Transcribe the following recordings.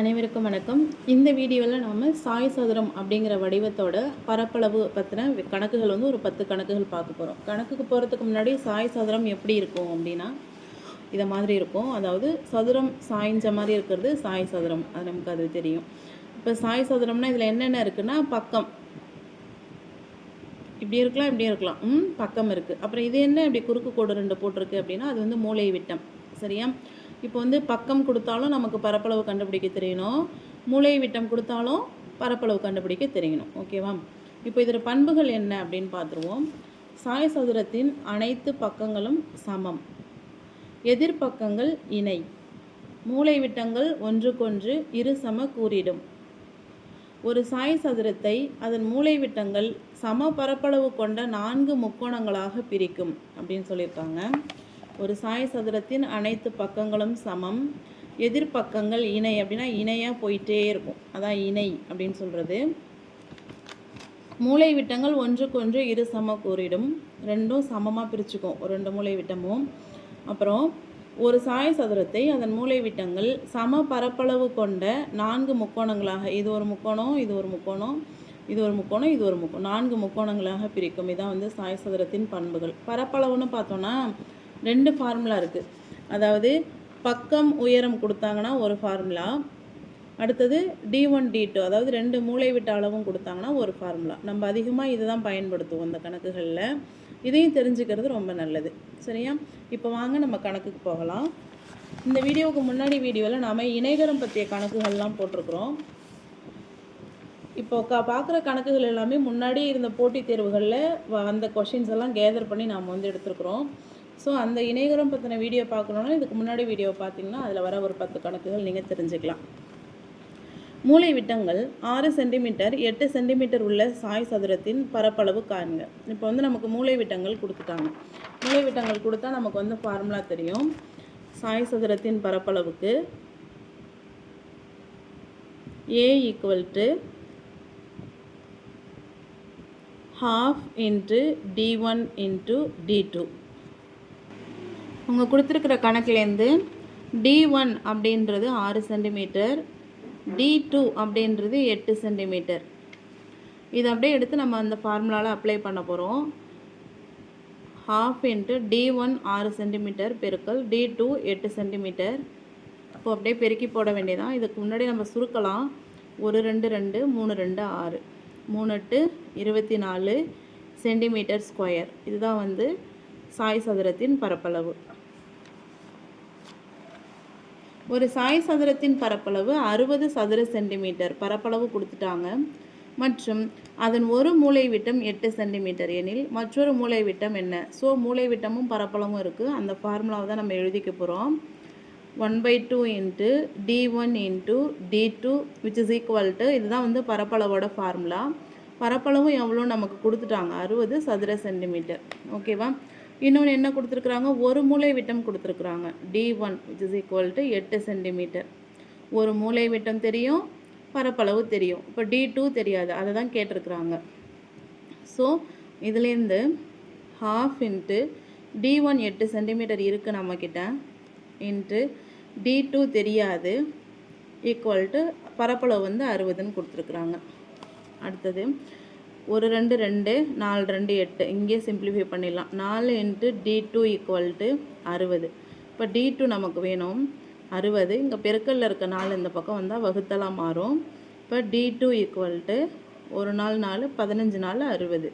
அனைவருக்கும் வணக்கம். இந்த வீடியோவில் நாம் சாய் சதுரம் அப்படிங்கிற வடிவத்தோட பரப்பளவு பற்றின கணக்குகள் வந்து ஒரு பத்து கணக்குகள் பார்க்க போகிறோம் கணக்குக்கு போகிறதுக்கு முன்னாடி சாய் சதுரம் எப்படி இருக்கும் அப்படின்னா இதை மாதிரி இருக்கும். அதாவது சதுரம் சாய்ஞ்ச மாதிரி இருக்கிறது சாய் சதுரம். அது நமக்கு அது தெரியும். இப்போ சாய் சதுரம்னா இதில் என்னென்ன இருக்குன்னா பக்கம். இப்படி இருக்கலாம் இப்படி இருக்கலாம். ம் பக்கம் இருக்குது அப்புறம் இது என்ன? இப்படி குறுக்கு கோடு ரெண்டு போட்டிருக்கு அப்படின்னா அது வந்து மூளை விட்டம் சரியா? இப்போ வந்து பக்கம் கொடுத்தாலும் நமக்கு பரப்பளவு கண்டுபிடிக்க தெரியணும். மூளை விட்டம் கொடுத்தாலும் பரப்பளவு கண்டுபிடிக்க தெரியணும். ஓகேவா இப்போ இதோட பண்புகள் என்ன அப்படின்னு பார்த்துருவோம். சாய் சதுரத்தின் அனைத்து பக்கங்களும் சமம். எதிர்பக்கங்கள் இணை. மூளை விட்டங்கள் ஒன்றுக்கொன்று இரு சம கூறிடும். ஒரு சாய் சதுரத்தை அதன் மூளை விட்டங்கள் சம பரப்பளவு கொண்ட நான்கு முக்கோணங்களாக பிரிக்கும் அப்படின்னு சொல்லியிருக்காங்க. ஒரு சாய் சதுரத்தின் அனைத்து பக்கங்களும் சமம். எதிர்பக்கங்கள் இணை அப்படின்னா இணையாக போயிட்டே இருக்கும். அதான் இணை அப்படின்னு சொல்கிறது மூளை விட்டங்கள் ஒன்றுக்கொன்று இரு சம கூறிடும் ரெண்டும் சமமாக பிரிச்சுக்கும். ஒரு ரெண்டு மூளை விட்டமும். அப்புறம் ஒரு சாய சதுரத்தை அதன் மூளை விட்டங்கள் சம பரப்பளவு கொண்ட நான்கு முக்கோணங்களாக இது ஒரு முக்கோணம் இது ஒரு முக்கோணம் இது ஒரு முக்கோணம் இது ஒரு முக்கோணம் நான்கு முக்கோணங்களாக பிரிக்கும். இதான் வந்து சாய் சதுரத்தின் பண்புகள். பரப்பளவுன்னு பார்த்தோன்னா ரெண்டு ஃபார்முலா இருக்குது அதாவது பக்கம் உயரம் கொடுத்தாங்கன்னா ஒரு ஃபார்முலா அடுத்தது டி ஒன் டி டூ அதாவது ரெண்டு மூளை விட்ட அளவும் கொடுத்தாங்கன்னா ஒரு ஃபார்முலா நம்ம அதிகமாக இதை தான் பயன்படுத்துவோம் இந்த கணக்குகளில். இதையும் தெரிஞ்சுக்கிறது ரொம்ப நல்லது. சரியா? இப்போ வாங்க நம்ம கணக்குக்கு போகலாம். இந்த வீடியோவுக்கு முன்னாடி வீடியோவில் நாம் இணைகரம் பற்றிய கணக்குகள்லாம் போட்டிருக்கிறோம். இப்போ க பார்க்குற கணக்குகள் எல்லாமே முன்னாடி இருந்த போட்டித் தேர்வுகளில் வந்த கொஷின்ஸ் எல்லாம் கேதர் பண்ணி நாம் வந்து எடுத்துருக்குறோம். ஸோ அந்த இணையகரம் பற்றின வீடியோ பார்க்கணுன்னா இதுக்கு முன்னாடி வீடியோ பார்த்தீங்கன்னா அதில் வர ஒரு பத்து கணக்குகள் நீங்கள் தெரிஞ்சுக்கலாம். மூளை விட்டங்கள் ஆறு சென்டிமீட்டர் எட்டு சென்டிமீட்டர் உள்ள சாய் சதுரத்தின் பரப்பளவு காணுங்க இப்போ வந்து நமக்கு மூளை விட்டங்கள் கொடுத்துட்டாங்க. மூளை விட்டங்கள் கொடுத்தா நமக்கு வந்து ஃபார்முலா தெரியும். சாய் சதுரத்தின் பரப்பளவுக்கு A equal to half into D one into D two உங்கள் கொடுத்துருக்குற கணக்குலேருந்து டி ஒன் அப்படின்றது ஆறு சென்டிமீட்டர் டி டூ அப்படின்றது எட்டு சென்டிமீட்டர். இதை அப்படியே எடுத்து நம்ம அந்த ஃபார்முலாவில் அப்ளை பண்ண போகிறோம் ஹாஃப் இன்ட்டு டி ஒன் ஆறு சென்டிமீட்டர் பெருக்கல் டி டூ எட்டு சென்டிமீட்டர். இப்போ அப்படியே பெருக்கி போட வேண்டியதான் இதுக்கு முன்னாடி நம்ம சுருக்கலாம். ஒரு ரெண்டு ரெண்டு மூணு ரெண்டு ஆறு. மூணு எட்டு இருபத்தி நாலு சென்டிமீட்டர் ஸ்கொயர். இதுதான் வந்து சாய் சதுரத்தின் பரப்பளவு. ஒரு சாய் சதுரத்தின் பரப்பளவு அறுபது சதுர சென்டிமீட்டர் பரப்பளவு கொடுத்துட்டாங்க. மற்றும் அதன் ஒரு மூளை விட்டம் எட்டு சென்டிமீட்டர் எனில் மற்றொரு மூளை விட்டம் என்ன? ஸோ மூளை விட்டமும் பரப்பளவும் இருக்குது அந்த ஃபார்முலாவை தான் நம்ம எழுதிக்க போகிறோம் one by two into D one into D two which is equal to இதுதான் வந்து பரப்பளவோட ஃபார்முலா பரப்பளவும் எவ்வளோ நமக்கு கொடுத்துட்டாங்க. அறுபது சதுர சென்டிமீட்டர். ஓகேவா இன்னொன்று என்ன கொடுத்துருக்குறாங்க? ஒரு மூளை விட்டம் கொடுத்துருக்குறாங்க. D one which is equal to எட்டு சென்டிமீட்டர் ஒரு மூளை விட்டம் தெரியும் பரப்பளவு தெரியும். இப்போ டி டூ தெரியாது. அதை தான் கேட்டிருக்குறாங்க. ஸோ இதுலேருந்து ஹாஃப் இன்ட்டு டி ஒன் எட்டு சென்டிமீட்டர் இருக்குது நம்மக்கிட்ட இன்ட்டு டி டூ தெரியாது. ஈக்குவல் டு பரப்பளவு வந்து அறுபதுன்னு கொடுத்துருக்குறாங்க. அடுத்தது ஒரு ரெண்டு ரெண்டு நாலு ரெண்டு எட்டு. இங்கே சிம்பிளிஃபை பண்ணிடலாம். நாலு into d two equal to அறுபது. இப்போ டி டூ நமக்கு வேணும். அறுபது. இங்கே பெருக்கல்ல இருக்க நாலு இந்த பக்கம் வந்தால் வகுத்தலாம் மாறும். இப்போ டி டூ ஈக்குவல் டு ஒரு நாள் நாலு பதினஞ்சு நாள் அறுபது.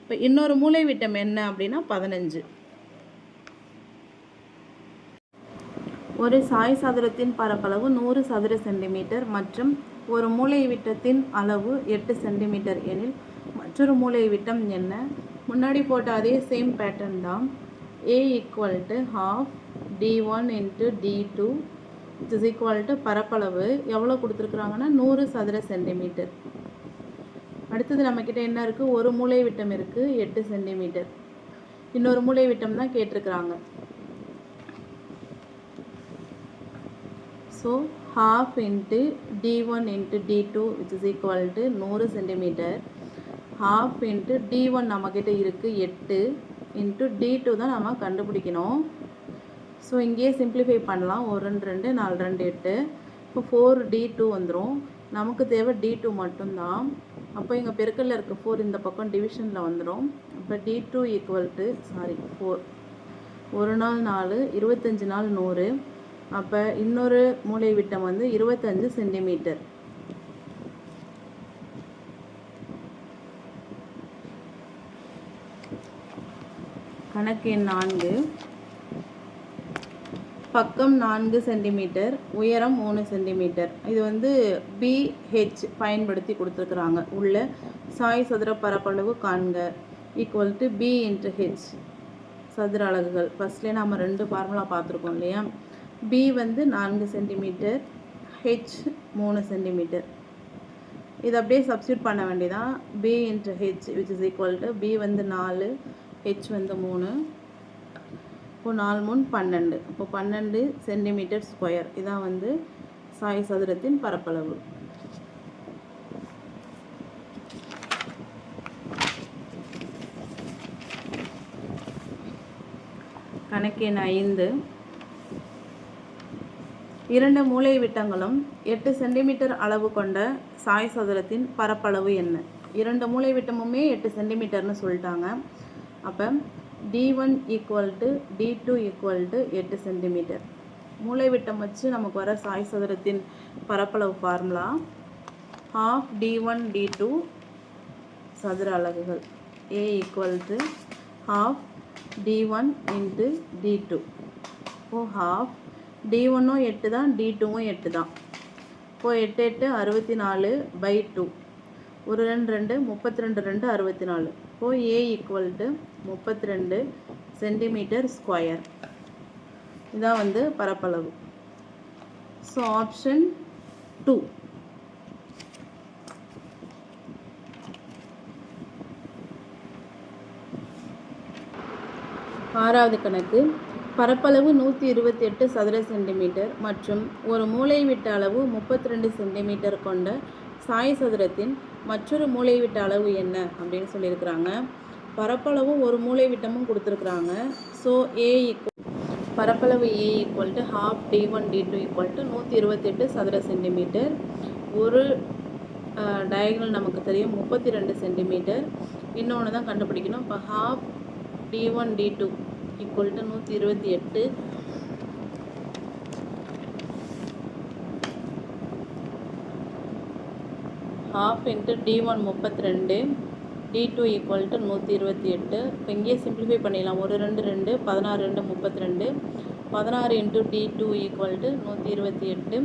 இப்போ இன்னொரு மூளை விட்டம் என்ன அப்படின்னா பதினஞ்சு. ஒரு சாய் சதுரத்தின் பரப்பளவு நூறு சதுர சென்டிமீட்டர் மற்றும் ஒரு மூளை விட்டத்தின் அளவு எட்டு சென்டிமீட்டர் எனில் மற்றொரு மூளை விட்டம் என்ன? முன்னாடி போட்ட அதே சேம் பேட்டர்ன் தான். A equal to half d one into d two it's equal to பரப்பளவு எவ்வளோ கொடுத்துருக்குறாங்கன்னா நூறு சதுர சென்டிமீட்டர் அடுத்தது நம்மக்கிட்ட என்ன இருக்குது ஒரு மூளை விட்டம் இருக்குது எட்டு சென்டிமீட்டர் இன்னொரு மூளை விட்டம் தான் கேட்டிருக்கிறாங்க. So half into d1 into d2 which is equal to நூறு ஹாஃப் இன்ட்டு டி ஒன் நம்மக்கிட்ட இருக்குது எட்டு இன்ட்டு டி டூ தான் நம்ம கண்டுபிடிக்கணும். ஸோ இங்கேயே சிம்ப்ளிஃபை பண்ணலாம். ஒரு ரெண்டு ரெண்டு நாலு ரெண்டு எட்டு. இப்போ ஃபோர் டி டூ வந்துடும் நமக்கு தேவை டி டூ மட்டும்தான். அப்போ இங்கே பெருக்கல்ல இருக்க ஃபோர் இந்த பக்கம் டிவிஷனில் வந்துடும் அப்போ d two equal to sorry four ஒரு நாள் நாலு இருபத்தஞ்சி நாள் நூறு. அப்போ இன்னொரு மூலை விட்டம் வந்து இருபத்தஞ்சு சென்டிமீட்டர் கணக்கு எண் நான்கு. பக்கம் நான்கு சென்டிமீட்டர் உயரம் மூணு சென்டிமீட்டர். இது வந்து பிஹெச் பயன்படுத்தி கொடுத்துருக்குறாங்க. உள்ள சாய் சதுர பரப்பளவு காண்க. Equal to b into h சதுர அலகுகள். ஃபஸ்ட்லேயே நம்ம ரெண்டு ஃபார்முலா பார்த்துருக்கோம் இல்லையா? பி வந்து நான்கு சென்டிமீட்டர் ஹெச் மூணு சென்டிமீட்டர். இது அப்படியே சப்ஸ்டியூட் பண்ண வேண்டியதான் b into h which is equal to b வந்து நாலு ஹெச் வந்து மூணு. இப்போ நாலு மூணு பன்னெண்டு. இப்போ பன்னெண்டு சென்டிமீட்டர் ஸ்கொயர் இதான் வந்து சாய் சதுரத்தின் பரப்பளவு. கணக்கெண் ஐந்து. இரண்டு மூலை விட்டங்களும் எட்டு சென்டிமீட்டர் அளவு கொண்ட சாய் சதுரத்தின் பரப்பளவு என்ன? இரண்டு மூலை விட்டமுமே எட்டு சென்டிமீட்டர்னு சொல்லிட்டாங்க. அப்போ d one equal to d two equal to எட்டு சென்டிமீட்டர் மூலை விட்டம் வச்சு நமக்கு வர சாய் சதுரத்தின் பரப்பளவு formula half d one d two சதுர அலகுகள். A equal to half d one into d two O half D ஒன்னும் எட்டு தான் டி டூவும் எட்டு தான் இப்போது எட்டு எட்டு அறுபத்தி நாலு பை டூ ஒரு ரெண்டு ரெண்டு முப்பத்தி ரெண்டு ரெண்டு அறுபத்தி நாலு இப்போது ஏ ஈக்குவல் டு முப்பத்தி ரெண்டு சென்டிமீட்டர் ஸ்கொயர் இதான் வந்து பரப்பளவு. ஸோ ஆப்ஷன் டூ ஆறாவது கணக்கு. பரப்பளவு நூற்றி இருபத்தி எட்டு சதுர சென்டிமீட்டர் மற்றும் ஒரு மூளைவிட்ட அளவு முப்பத்தி ரெண்டு சென்டிமீட்டர் கொண்ட சாய் சதுரத்தின் மற்றொரு மூளைவிட்ட அளவு என்ன அப்படின்னு சொல்லியிருக்கிறாங்க. பரப்பளவும் ஒரு மூளைவிட்டமும் கொடுத்துருக்குறாங்க. ஸோ ஏ பரப்பளவு A equal to half d one d two equal to நூற்றி இருபத்தெட்டு சதுர சென்டிமீட்டர் ஒரு டயகனல் நமக்கு தெரியும் முப்பத்தி ரெண்டு சென்டிமீட்டர் இன்னொன்று தான் கண்டுபிடிக்கணும். இப்போ half d one d two equal to நூற்றி இருபத்தி எட்டு ஹாஃப் இன்ட்டு டி ஒன் முப்பத்தி ரெண்டு டி டூ ஈக்குவல் டு நூற்றி இருபத்தி எட்டு. இப்போ இங்கேயே சிம்பிளிஃபை பண்ணிடலாம். ஒரு ரெண்டு ரெண்டு பதினாறு ரெண்டு முப்பத்தி ரெண்டு பதினாறு into d two equal to நூற்றி இருபத்தி எட்டு.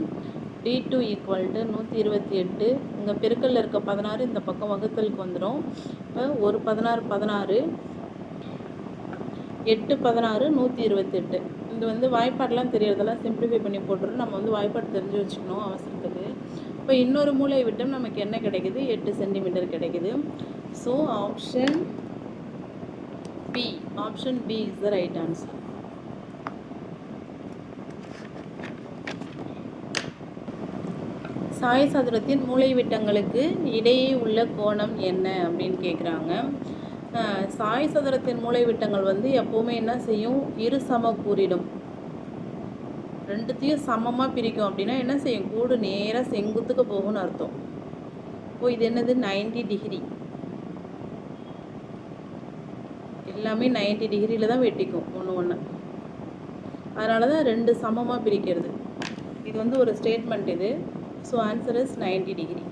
டி டூ ஈக்குவல் டு நூற்றி இருபத்தி எட்டு. இங்கே பெருக்கல்ல இருக்க பதினாறு இந்த பக்கம் வகுத்தலுக்கு வந்துடும் இப்போ ஒரு பதினாறு பதினாறு. எட்டு பதினாறு நூற்றி இருபத்தெட்டு இது வந்து வாய்ப்பாடெலாம் தெரியறதெல்லாம் சிம்பிளிஃபை பண்ணி போட்டுரும் நம்ம வந்து வாய்ப்பாடு தெரிஞ்சு வச்சுக்கணும் அவசரத்துக்கு. இப்போ இன்னொரு மூளை விட்டம் நமக்கு என்ன கிடைக்குது? எட்டு சென்டிமீட்டர் கிடைக்குது. So option b option b is the right answer Sai சதுரத்தின் மூளை விட்டங்களுக்கு இடையே உள்ள கோணம் என்ன அப்படின்னு கேட்குறாங்க சாய் சதுரத்தின் மூளை விட்டங்கள் வந்து எப்போவுமே என்ன செய்யும்? இரு சம கூறிடும். ரெண்டுத்தையும் சமமாக பிரிக்கும். அப்படின்னா என்ன செய்யும்? கூடு நேராக செங்குத்துக்கு போகும்னு அர்த்தம். ஓ இது என்னது? நைன்டி டிகிரி எல்லாமே நைன்டி டிகிரியில் தான் வெட்டிக்கும். ஒன்று ஒன்று அதனால தான் ரெண்டு சமமாக பிரிக்கிறது. இது வந்து ஒரு ஸ்டேட்மெண்ட் இது. So answer is ninety degree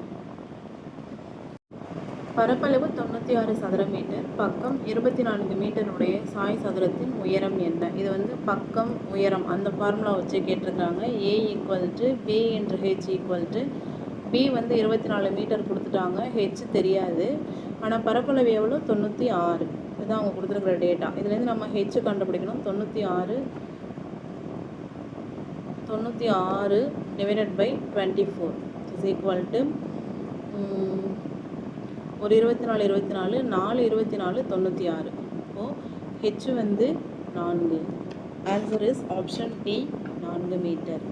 பரப்பளவு தொண்ணூற்றி ஆறு சதுர மீட்டர் பக்கம் இருபத்தி நான்கு மீட்டருடைய சாய் சதுரத்தின் உயரம் என்ன? இது வந்து பக்கம் உயரம். அந்த ஃபார்முலா வச்சு கேட்டிருக்காங்க. A equal to b into h equal to b வந்து இருபத்தி நாலு மீட்டர் கொடுத்துட்டாங்க. ஹெச் தெரியாது. ஆனால் பரப்பளவு எவ்வளோ? தொண்ணூற்றி ஆறு இதுதான் அவங்க கொடுத்துருக்குற டேட்டா இதுலேருந்து நம்ம ஹெச் கண்டுபிடிக்கணும். தொண்ணூற்றி ஆறு தொண்ணூற்றி ஆறு divided by twenty four is equal to ஒரு இருபத்தி நாலு இருபத்தி நாலு நாலு இருபத்தி நாலு தொண்ணூற்றி ஆறு அப்போது ஹெச் வந்து நான்கு. ஆன்சர் இஸ் ஆப்ஷன் டி நான்கு மீட்டர்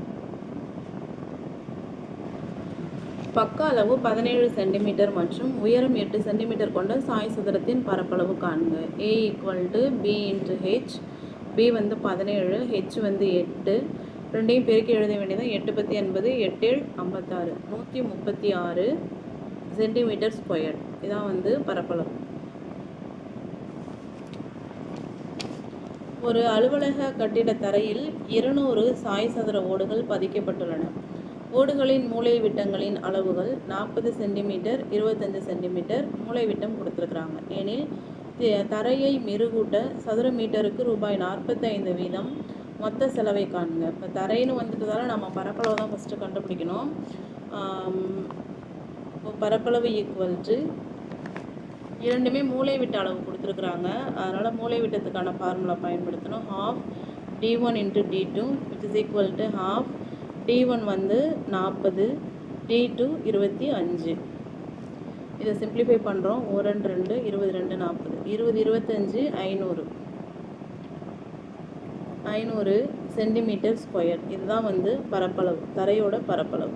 பக்க அளவு பதினேழு சென்டிமீட்டர் மற்றும் உயரம் எட்டு சென்டிமீட்டர் கொண்ட சாய் சதுரத்தின் பரப்பளவு காண்க. A equal to b into h b வந்து பதினேழு ஹெச் வந்து எட்டு. ரெண்டையும் பெருக்கி எழுத வேண்டியது எட்டு பத்தி எண்பது எட்டு ஐம்பத்தாறு. நூற்றி முப்பத்தி ஆறு. Centimetre square. இதான் வந்து பரப்பளவு. ஒரு அலுவலக கட்டிட தரையில் இருநூறு சாய் சதுர ஓடுகள் பதிக்கப்பட்டுள்ளன. ஓடுகளின் மூளை விட்டங்களின் அளவுகள் நாற்பது சென்டிமீட்டர் இருபத்தஞ்சு சென்டிமீட்டர் மூலை விட்டம் கொடுத்துருக்குறாங்க. எனில் தரையை மெருகூட்ட சதுர மீட்டருக்கு ரூபாய் நாற்பத்தைந்து வீதம் மொத்த செலவை காணுங்க இப்போ தரைன்னு வந்துட்டதால நம்ம பரப்பளவு தான் ஃபஸ்ட்டு கண்டுபிடிக்கணும் அப்போ இப்போ பரப்பளவு ஈக்குவல் டு இரண்டுமே மூளை விட்ட அளவு கொடுத்துருக்குறாங்க. அதனால் மூளை விட்டத்துக்கான ஃபார்முலா பயன்படுத்தணும். Half d one into d two which is equal to half d one வந்து நாற்பது டி டூ இருபத்தி அஞ்சு. இதை சிம்ப்ளிஃபை பண்ணுறோம் ஒரு ரெண்டு ரெண்டு இருபது ரெண்டு நாற்பது. இருபது இருபத்தஞ்சு ஐநூறு. ஐநூறு சென்டிமீட்டர் ஸ்கொயர் இதுதான் வந்து பரப்பளவு தரையோட பரப்பளவு.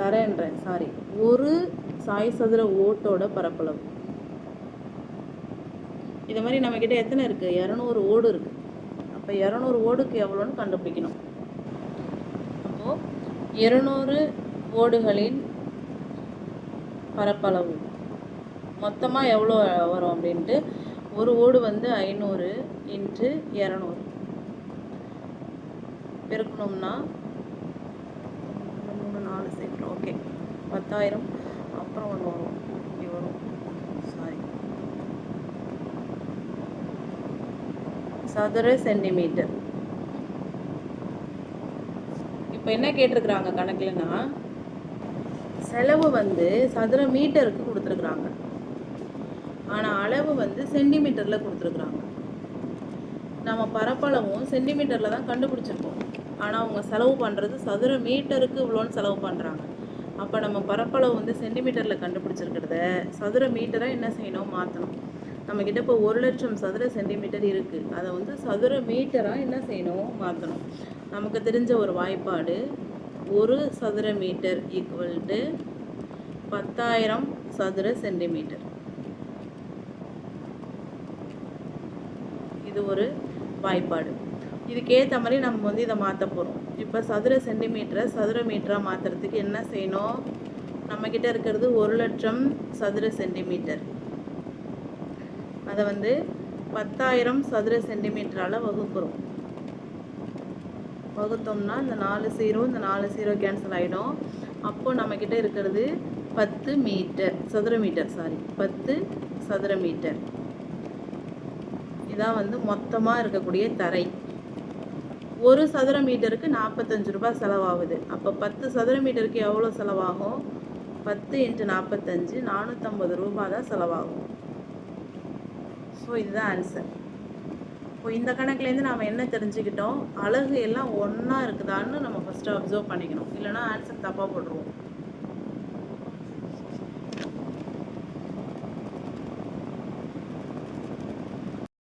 தரேன்றேன். சாரி ஒரு சாய் சதுர ஓட்டோட பரப்பளவு. இது மாதிரி நம்மக்கிட்ட எத்தனை இருக்குது இரநூறு ஓடு இருக்குது அப்போ இரநூறு ஓடுக்கு எவ்வளோன்னு கண்டுபிடிக்கணும். அப்போது இருநூறு ஓடுகளின் பரப்பளவு. மொத்தமாக எவ்வளோ வரும் அப்படின்ட்டு? ஒரு ஓடு வந்து ஐநூறு இன்ட்டு இரநூறு. பெருக்கணும்னா சென்ட் ஓகே பத்தாயிரம். அப்புறம் ஒன்று வரும். இப்படி வரும். சாரி சதுர சென்டிமீட்டர் இப்போ என்ன கேட்டிருக்கிறாங்க கணக்குலன்னா செலவு வந்து சதுர மீட்டருக்கு கொடுத்துருக்குறாங்க. ஆனால் அளவு வந்து சென்டிமீட்டரில் கொடுத்துருக்குறாங்க. நம்ம பரப்பளவும் சென்டிமீட்டரில் தான் கண்டுபிடிச்சிருக்கோம். ஆனால் அவங்க செலவு பண்ணுறது சதுர மீட்டருக்கு இவ்வளோன்னு செலவு பண்ணுறாங்க அப்போ நம்ம பரப்பளவு வந்து சென்டிமீட்டரில் கண்டுபிடிச்சிருக்கிறத சதுர மீட்டராக என்ன செய்யணும்? மாற்றணும் நம்மக்கிட்ட இப்போ ஒரு லட்சம் சதுர சென்டிமீட்டர் இருக்குது அதை வந்து சதுர மீட்டராக என்ன செய்யணும்? மாற்றணும் நமக்கு தெரிஞ்ச ஒரு வாய்ப்பாடு ஒரு சதுர மீட்டர் ஈக்குவல் டு பத்தாயிரம் சதுர சென்டிமீட்டர். இது ஒரு வாய்ப்பாடு. இதுக்கேற்ற மாதிரி நம்ம வந்து இதை மாற்ற போகிறோம் இப்போ சதுர சென்டிமீட்டரை சதுர மீட்டராக மாற்றுறதுக்கு என்ன செய்யணும்? நம்மக்கிட்ட இருக்கிறது ஒரு லட்சம் சதுர சென்டிமீட்டர். அதை வந்து பத்தாயிரம் சதுர சென்டிமீட்டரால் வகுக்கிறோம். வகுத்தோம்னா இந்த நாலு சீரோ இந்த நாலு சீரோ கேன்சல் ஆகிடும் அப்போது நம்மக்கிட்ட இருக்கிறது பத்து மீட்டர் சதுர மீட்டர் சாரி பத்து சதுர மீட்டர். இதான் வந்து மொத்தமாக இருக்கக்கூடிய தரை. ஒரு சதுர மீட்டருக்கு நாற்பத்தஞ்சு ரூபாய் செலவாகுது. அப்போ பத்து சதுர மீட்டருக்கு எவ்வளோ செலவாகும்? பத்து இன்ட்டு நாற்பத்தஞ்சு நானூற்றம்பது ரூபாய் தான் செலவாகும். ஸோ இதுதான் ஆன்சர் இப்போ இந்த கணக்குலேருந்து நாம் என்ன தெரிஞ்சுக்கிட்டோம்? அழகு எல்லாம் ஒன்றா இருக்குதான்னு நம்ம ஃபஸ்ட்டு அப்சர்வ் பண்ணிக்கணும். இல்லைனா ஆன்சர் தப்பாக போட்டுருவோம்.